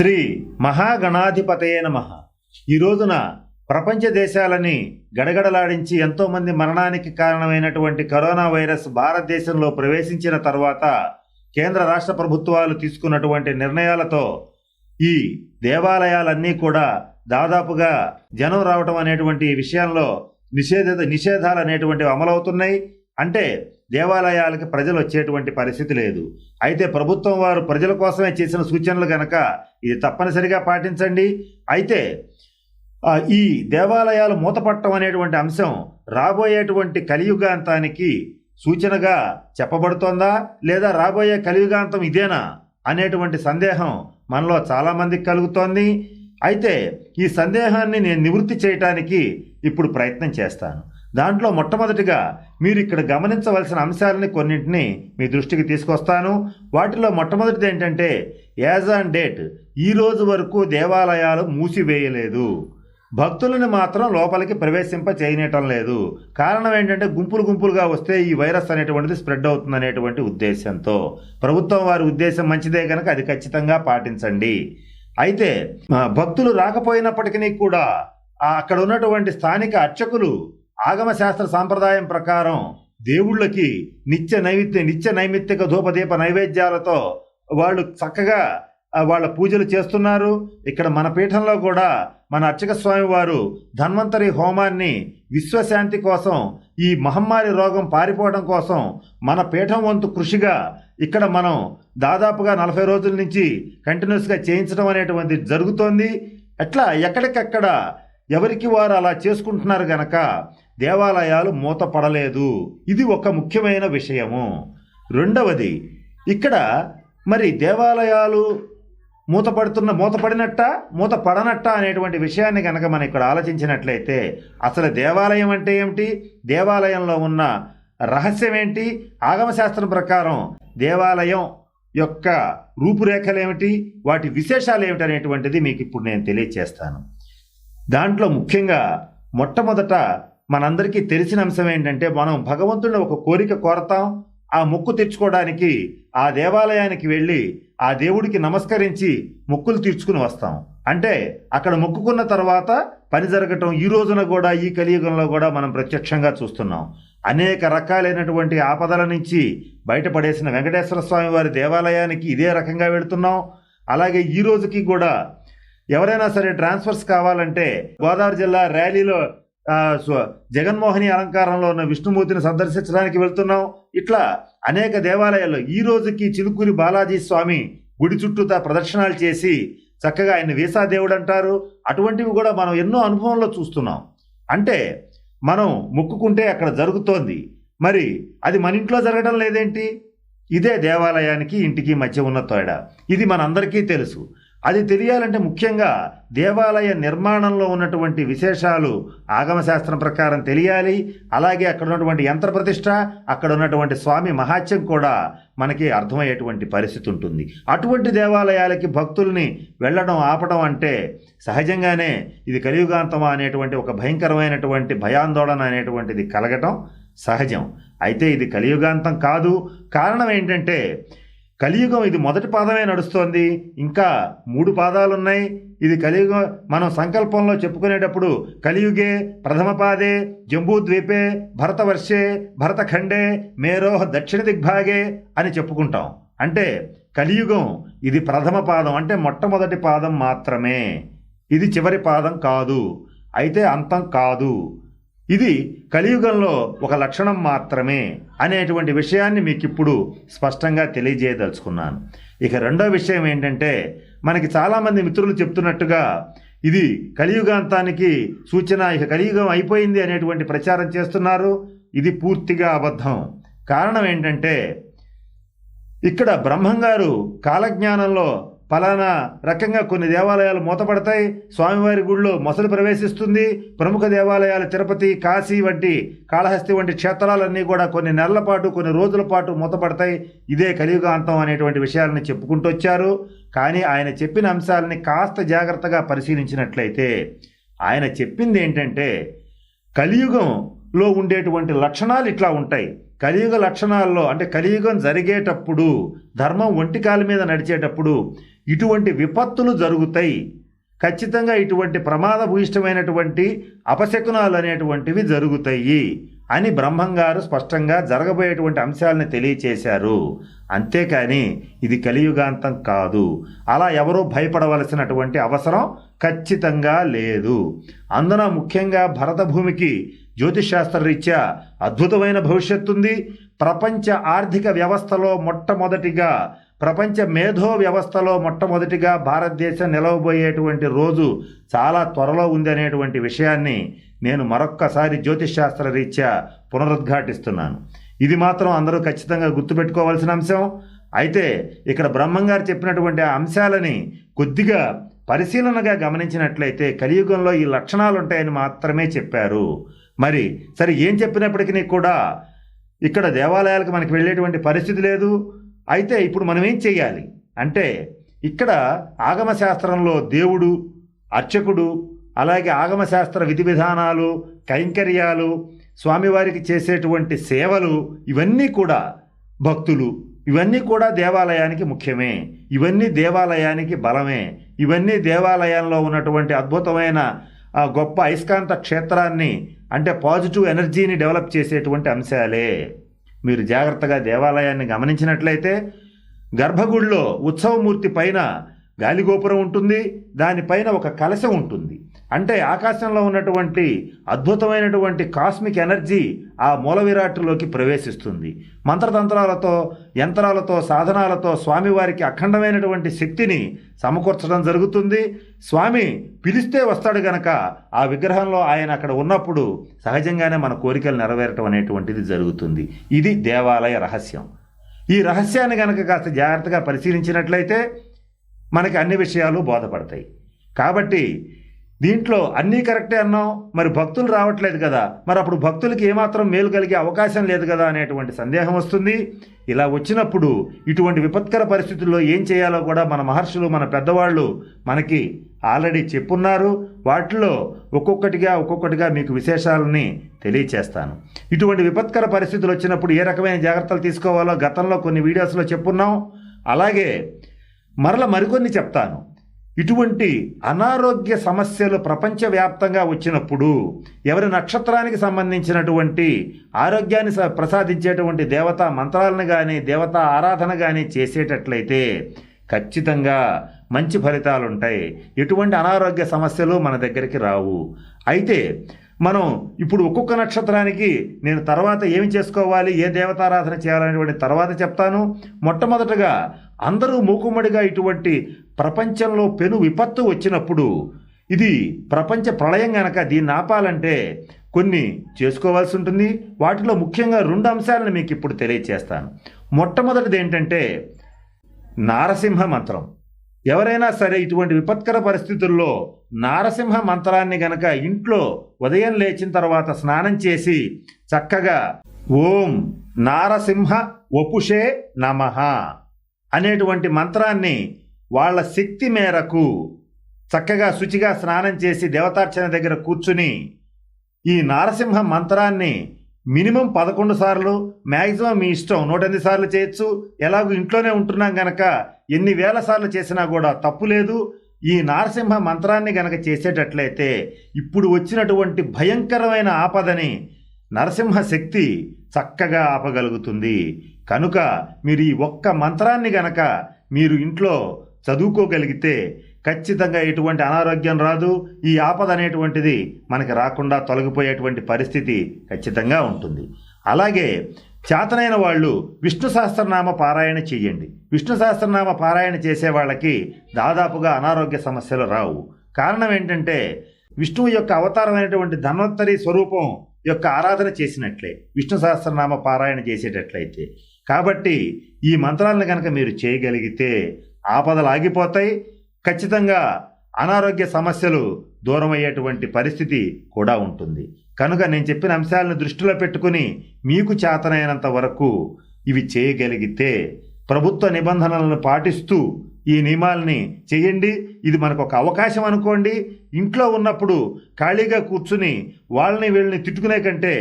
శ్రీ మహాగణాధిపతయే నమ. ఈ రోజున ప్రపంచ దేశాలని గడగడలాడించి ఎంతోమంది మరణానికి కారణమైనటువంటి కరోనా వైరస్ భారతదేశంలో ప్రవేశించిన తర్వాత కేంద్ర రాష్ట్ర ప్రభుత్వాలు తీసుకున్నటువంటి నిర్ణయాలతో ఈ దేవాలయాలన్నీ కూడా దాదాపుగా జనం రావటం అనేటువంటి విషయంలో నిషేధ నిషేధాలు అనేటువంటివి అమలవుతున్నాయి. అంటే దేవాలయాలకి ప్రజలు వచ్చేటువంటి పరిస్థితి లేదు. అయితే ప్రభుత్వం వారు ప్రజల కోసమే చేసిన సూచనలు గనక ఇది తప్పనిసరిగా పాటించండి. అయితే ఈ దేవాలయాలు మూతపట్టడం అనేటువంటి అంశం రాబోయేటువంటి కలియుగాంతానికి సూచనగా చెప్పబడుతోందా? లేదా రాబోయే కలియుగాంతం ఇదేనా? అనేటువంటి సందేహం మనలో చాలామందికి కలుగుతోంది. అయితే ఈ సందేహాన్ని నేను నివృత్తి చేయటానికి ఇప్పుడు ప్రయత్నం చేస్తాను. దాంట్లో మొట్టమొదటిగా మీరు ఇక్కడ గమనించవలసిన అంశాలని కొన్నింటిని మీ దృష్టికి తీసుకొస్తాను. వాటిలో మొట్టమొదటిది ఏంటంటే యాజ్ ఆన్ డేట్ ఈ రోజు వరకు దేవాలయాలు మూసివేయలేదు. భక్తులను మాత్రం లోపలికి ప్రవేశింప చేయనటం లేదు. కారణం ఏంటంటే గుంపులు గుంపులుగా వస్తే ఈ వైరస్ అనేటువంటిది స్ప్రెడ్ అవుతుంది అనేటువంటి ఉద్దేశంతో. ప్రభుత్వం వారి ఉద్దేశం మంచిదే కనుక అది ఖచ్చితంగా పాటించండి. అయితే భక్తులు రాకపోయినప్పటికీ కూడా అక్కడ ఉన్నటువంటి స్థానిక అర్చకులు ఆగమశాస్త్ర సాంప్రదాయం ప్రకారం దేవుళ్ళకి నిత్య నైవేద్య నిత్య నైమిత్తిక ధూపదీప నైవేద్యాలతో వాళ్ళు చక్కగా వాళ్ళ పూజలు చేస్తున్నారు. ఇక్కడ మన పీఠంలో కూడా మన అర్చక స్వామి వారు ధన్వంతరి హోమాన్ని విశ్వశాంతి కోసం ఈ మహమ్మారి రోగం పారిపోవడం కోసం మన పీఠం వంతు కృషిగా ఇక్కడ మనం దాదాపుగా నలభై రోజుల నుంచి కంటిన్యూస్గా చేయించడం అనేటువంటి జరుగుతోంది. అట్లా ఎక్కడికక్కడ ఎవరికి వారు అలా చేసుకుంటున్నారు గనక దేవాలయాలు మూతపడలేదు. ఇది ఒక ముఖ్యమైన విషయము. రెండవది ఇక్కడ మరి దేవాలయాలు మూతపడుతున్న మూతపడినట్ట మూతపడనట్ట అనేటువంటి విషయాన్ని కనుక మనం ఇక్కడ ఆలోచించినట్లయితే అసలు దేవాలయం అంటే ఏమిటి? దేవాలయంలో ఉన్న రహస్యం ఏంటి? ఆగమశాస్త్రం ప్రకారం దేవాలయం యొక్క రూపురేఖలు ఏమిటి? వాటి విశేషాలు ఏమిటి అనేటువంటిది మీకు ఇప్పుడు నేను తెలియచేస్తాను. దాంట్లో ముఖ్యంగా మొట్టమొదట మనందరికీ తెలిసిన అంశం ఏంటంటే మనం భగవంతుడిని ఒక కోరిక కోరతాం ఆ మొక్కు తెచ్చుకోవడానికి ఆ దేవాలయానికి వెళ్ళి ఆ దేవుడికి నమస్కరించి మొక్కులు తీర్చుకుని వస్తాం. అంటే అక్కడ మొక్కుకున్న తర్వాత పని జరగటం ఈ రోజున కూడా ఈ కలియుగంలో కూడా మనం ప్రత్యక్షంగా చూస్తున్నాం. అనేక రకాలైనటువంటి ఆపదల నుంచి బయటపడేసిన వెంకటేశ్వర స్వామి వారి దేవాలయానికి ఇదే రకంగా వెళుతున్నాం. అలాగే ఈ రోజుకి కూడా ఎవరైనా సరే ట్రాన్స్ఫర్స్ కావాలంటే గోదావరి జిల్లా ర్యాలీలో జగన్మోహని జగన్మోహిని అలంకారంలో ఉన్న విష్ణుమూర్తిని సందర్శించడానికి వెళ్తున్నాం. ఇట్లా అనేక దేవాలయాల్లో ఈ రోజుకి చిలుకూరి బాలాజీ స్వామి గుడి చుట్టూతా ప్రదర్శనలు చేసి చక్కగా ఆయన వీసా దేవుడు అంటారు. అటువంటివి కూడా మనం ఎన్నో అనుభవంలో చూస్తున్నాం. అంటే మనం మొక్కుకుంటే అక్కడ జరుగుతోంది. మరి అది మన ఇంట్లో జరగడం లేదేంటి? ఇదే దేవాలయానికి ఇంటికి మధ్య ఉన్న తేడా. ఇది మనందరికీ తెలుసు. అది తెలియాలంటే ముఖ్యంగా దేవాలయ నిర్మాణంలో ఉన్నటువంటి విశేషాలు ఆగమశాస్త్రం ప్రకారం తెలియాలి. అలాగే అక్కడ ఉన్నటువంటి యంత్ర ప్రతిష్ట అక్కడ ఉన్నటువంటి స్వామి మహాత్యం కూడా మనకి అర్థమయ్యేటువంటి పరిస్థితి ఉంటుంది. అటువంటి దేవాలయాలకి భక్తుల్ని వెళ్ళడం ఆపడం అంటే సహజంగానే ఇది కలియుగాంతమా అనేటువంటి ఒక భయంకరమైనటువంటి భయాందోళన అనేటువంటిది కలగటం సహజం. అయితే ఇది కలియుగాంతం కాదు. కారణం ఏంటంటే కలియుగం ఇది మొదటి పాదమే నడుస్తోంది. ఇంకా మూడు పాదాలు ఉన్నాయి ఇది కలియుగం మనం సంకల్పంలో చెప్పుకునేటప్పుడు కలియుగే ప్రథమ పాదే జంబూద్వీపే భరతవర్షే భరతఖండే మేరోహ దక్షిణ దిగ్భాగే అని చెప్పుకుంటాం. అంటే కలియుగం ఇది ప్రథమ పాదం. అంటే మొట్టమొదటి పాదం మాత్రమే. ఇది చివరి పాదం కాదు. అయితే అంతం కాదు. ఇది కలియుగంలో ఒక లక్షణం మాత్రమే అనేటువంటి విషయాన్ని మీకు ఇప్పుడు స్పష్టంగా తెలియజేయదలుచుకున్నాను. ఇక రెండో విషయం ఏంటంటే మనకి చాలామంది మిత్రులు చెప్తున్నట్టుగా ఇది కలియుగాంతానికి సూచన ఇక కలియుగం అయిపోయింది అనేటువంటి ప్రచారం చేస్తున్నారు. ఇది పూర్తిగా అబద్ధం. కారణం ఏంటంటే ఇక్కడ బ్రహ్మంగారు కాలజ్ఞానంలో ఫలానా రకంగా కొన్ని దేవాలయాలు మూతపడతాయి. స్వామివారి గుళ్ళో మొసలు ప్రవేశిస్తుంది. ప్రముఖ దేవాలయాలు తిరుపతి కాశీ వంటి కాళహస్తి వంటి క్షేత్రాలన్నీ కూడా కొన్ని నెలల పాటు కొన్ని రోజుల పాటు మూతపడతాయి. ఇదే కలియుగాంతం అనేటువంటి విషయాలని చెప్పుకుంటూ వచ్చారు. కానీ ఆయన చెప్పిన అంశాలని కాస్త జాగ్రత్తగా పరిశీలించినట్లయితే ఆయన చెప్పింది ఏంటంటే కలియుగంలో ఉండేటువంటి లక్షణాలు ఇట్లా ఉంటాయి. కలియుగ లక్షణాల్లో అంటే కలియుగం జరిగేటప్పుడు ధర్మం ఒంటి కాలు మీద నడిచేటప్పుడు ఇటువంటి విపత్తులు జరుగుతాయి. ఖచ్చితంగా ఇటువంటి ప్రమాద భూయిష్టమైనటువంటి అపశకునాలు అనేటువంటివి జరుగుతాయి అని బ్రహ్మంగారు స్పష్టంగా జరగబోయేటువంటి అంశాలను తెలియచేశారు. అంతేకాని ఇది కలియుగాంతం కాదు. అలా ఎవరూ భయపడవలసినటువంటి అవసరం ఖచ్చితంగా లేదు. అందున ముఖ్యంగా భరత భూమికి రీత్యా అద్భుతమైన భవిష్యత్తు ఉంది ప్రపంచ ఆర్థిక వ్యవస్థలో మొట్టమొదటిగా ప్రపంచ మేధో వ్యవస్థలో మొట్టమొదటిగా భారతదేశం నిలవబోయేటువంటి రోజు చాలా త్వరలో ఉంది అనేటువంటి విషయాన్ని నేను మరొక్కసారి జ్యోతిష్శాస్త్ర రీత్యా పునరుద్ఘాటిస్తున్నాను. ఇది మాత్రం అందరూ ఖచ్చితంగా గుర్తుపెట్టుకోవాల్సిన అంశం. అయితే ఇక్కడ బ్రహ్మంగారు చెప్పినటువంటి ఆ అంశాలని కొద్దిగా పరిశీలనగా గమనించినట్లయితే కలియుగంలో ఈ లక్షణాలు ఉంటాయని మాత్రమే చెప్పారు. మరి సరే ఏం చెప్పినప్పటికీ కూడా ఇక్కడ దేవాలయాలకు మనకి వెళ్ళేటువంటి పరిస్థితి లేదు. అయితే ఇప్పుడు మనం ఏం చేయాలి? అంటే ఇక్కడ ఆగమ శాస్త్రంలో దేవుడు అర్చకుడు అలాగే ఆగమ శాస్త్ర విధి విధానాలు కైంకర్యాలు స్వామివారికి చేసేటువంటి సేవలు ఇవన్నీ కూడా భక్తులు ఇవన్నీ కూడా దేవాలయానికి ముఖ్యమే ఇవన్నీ దేవాలయానికి బలమే ఇవన్నీ దేవాలయంలో ఉన్నటువంటి అద్భుతమైన ఆ గొప్ప అయస్కాంత క్షేత్రాన్ని అంటే పాజిటివ్ ఎనర్జీని డెవలప్ చేసేటువంటి అంశాలే. మీరు జాగ్రత్తగా దేవాలయాన్ని గమనించినట్లయితే గర్భగుడిలో ఉత్సవమూర్తి పైన గాలిగోపురం ఉంటుంది దానిపైన ఒక కలశం ఉంటుంది. అంటే ఆకాశంలో ఉన్నటువంటి అద్భుతమైనటువంటి కాస్మిక్ ఎనర్జీ ఆ మూల విరాట్లోకి ప్రవేశిస్తుంది. మంత్రతంత్రాలతో యంత్రాలతో సాధనాలతో స్వామివారికి అఖండమైనటువంటి శక్తిని సమకూర్చడం జరుగుతుంది. స్వామి పిలిస్తే వస్తాడు గనక ఆ విగ్రహంలో ఆయన అక్కడ ఉన్నప్పుడు సహజంగానే మన కోరికలు నెరవేరటం అనేటువంటిది జరుగుతుంది. ఇది దేవాలయ రహస్యం. ఈ రహస్యాన్ని గనక కాస్త జాగ్రత్తగా పరిశీలించినట్లయితే మనకి అన్ని విషయాలు బోధపడతాయి. కాబట్టి దీంట్లో అన్నీ కరెక్టే అన్నాం మరి భక్తులు రావట్లేదు కదా. మరి అప్పుడు భక్తులకి ఏమాత్రం మేలు కలిగే అవకాశం లేదు కదా అనేటువంటి సందేహం వస్తుంది. ఇలా వచ్చినప్పుడు ఇటువంటి విపత్కర పరిస్థితుల్లో ఏం చేయాలో కూడా మన మహర్షులు మన పెద్దవాళ్ళు మనకి ఆల్రెడీ చెప్పున్నారు. వాటిలో ఒక్కొక్కటిగా ఒక్కొక్కటిగా మీకు విశేషాలని తెలియచేస్తాను. ఇటువంటి విపత్కర పరిస్థితులు వచ్చినప్పుడు ఏ రకమైన జాగ్రత్తలు తీసుకోవాలో గతంలో కొన్ని వీడియోస్లో చెప్పున్నాం. అలాగే మరల మరికొన్ని చెప్తాను. ఇటువంటి అనారోగ్య సమస్యలు ప్రపంచవ్యాప్తంగా వచ్చినప్పుడు ఎవరి నక్షత్రానికి సంబంధించినటువంటి ఆరోగ్యాన్ని స- ప్రసాదించేటువంటి దేవతా మంత్రాలను కానీ దేవతా ఆరాధన కానీ చేసేటట్లయితే ఖచ్చితంగా మంచి ఫలితాలు ఉంటాయి ఎటువంటి అనారోగ్య సమస్యలు మన దగ్గరికి రావు. అయితే మనం ఇప్పుడు ఒక్కొక్క నక్షత్రానికి నేను తర్వాత ఏమి చేసుకోవాలి ఏ దేవతారాధన చేయాలనేటువంటి తర్వాత చెప్తాను. మొట్టమొదటగా అందరూ మూకుమ్మడిగా ఇటువంటి ప్రపంచంలో పెను విపత్తు వచ్చినప్పుడు ఇది ప్రపంచ ప్రళయం గనక దీన్ని ఆపాలంటే కొన్ని చేసుకోవాల్సి ఉంటుంది. వాటిలో ముఖ్యంగా రెండు అంశాలను మీకు ఇప్పుడు తెలియచేస్తాను. మొట్టమొదటిది ఏంటంటే నారసింహ మంత్రం. ఎవరైనా సరే ఇటువంటి విపత్కర పరిస్థితుల్లో నారసింహ మంత్రాన్ని గనక ఇంట్లో ఉదయం లేచిన తర్వాత స్నానం చేసి చక్కగా ఓం నారసింహ వపుషే నమః అనేటువంటి మంత్రాన్ని వాళ్ళ శక్తి మేరకు చక్కగా శుచిగా స్నానం చేసి దేవతార్చన దగ్గర కూర్చుని ఈ నారసింహ మంత్రాన్ని మినిమం పదకొండు సార్లు మ్యాక్సిమం మీ ఇష్టం నూట ఎనిమిది సార్లు చేయొచ్చు. ఎలాగో ఇంట్లోనే ఉంటున్నాం గనక ఎన్ని వేల సార్లు చేసినా కూడా తప్పు లేదు. ఈ నారసింహ మంత్రాన్ని గనక చేసేటట్లయితే ఇప్పుడు వచ్చినటువంటి భయంకరమైన ఆపదని నరసింహ శక్తి చక్కగా ఆపగలుగుతుంది. కనుక మీరు ఈ ఒక్క మంత్రాన్ని గనక మీరు ఇంట్లో చదువుకోగలిగితే ఖచ్చితంగా ఎటువంటి అనారోగ్యం రాదు. ఈ ఆపద అనేటువంటిది మనకి రాకుండా తొలగిపోయేటువంటి పరిస్థితి ఖచ్చితంగా ఉంటుంది. అలాగే చేతనైన వాళ్ళు విష్ణు సహస్రనామ పారాయణ చేయండి. విష్ణు సహస్రనామ పారాయణ చేసే వాళ్ళకి దాదాపుగా అనారోగ్య సమస్యలు రావు. కారణం ఏంటంటే విష్ణువు యొక్క అవతారమైనటువంటి ధన్వంతరి స్వరూపం యొక్క ఆరాధన చేసినట్లే. విష్ణు సహస్రనామ పారాయణ చేసేటట్లయితే. కాబట్టి ఈ మంత్రాలను కనుక మీరు చేయగలిగితే ఆపదలు ఆగిపోతాయి. ఖచ్చితంగా అనారోగ్య సమస్యలు దూరం అయ్యేటువంటి పరిస్థితి కూడా ఉంటుంది. కనుక నేను చెప్పిన అంశాలను దృష్టిలో పెట్టుకుని మీకు చేతనైనంత వరకు ఇవి చేయగలిగితే ప్రభుత్వ నిబంధనలను పాటిస్తూ ఈ నియమాల్ని చేయండి. ఇది మనకు ఒక అవకాశం అనుకోండి. ఇంట్లో ఉన్నప్పుడు ఖాళీగా కూర్చుని వాళ్ళని వీళ్ళని తిట్టుకునే కంటే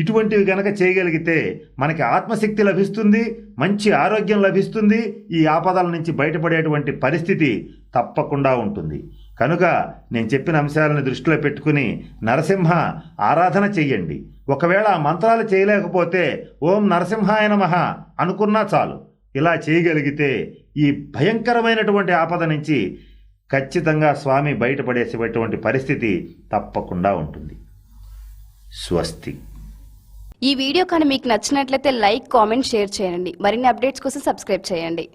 ఇటువంటివి కనుక చేయగలిగితే మనకి ఆత్మశక్తి లభిస్తుంది మంచి ఆరోగ్యం లభిస్తుంది ఈ ఆపదల నుంచి బయటపడేటువంటి పరిస్థితి తప్పకుండా ఉంటుంది. కనుక నేను చెప్పిన అంశాలను దృష్టిలో పెట్టుకుని నరసింహ ఆరాధన చెయ్యండి. ఒకవేళ ఆ మంత్రాలు చేయలేకపోతే ఓం నరసింహాయ నమ అనుకున్నా చాలు. ఇలా చేయగలిగితే ఈ భయంకరమైనటువంటి ఆపద నుంచి ఖచ్చితంగా స్వామి బయటపడేసేటువంటి పరిస్థితి తప్పకుండా ఉంటుంది. స్వస్తి. ఈ వీడియో కానీ మీకు నచ్చినట్లయితే లైక్ కామెంట్ షేర్ చేయండి. మరిన్ని అప్డేట్స్ కోసం సబ్స్క్రైబ్ చేయండి.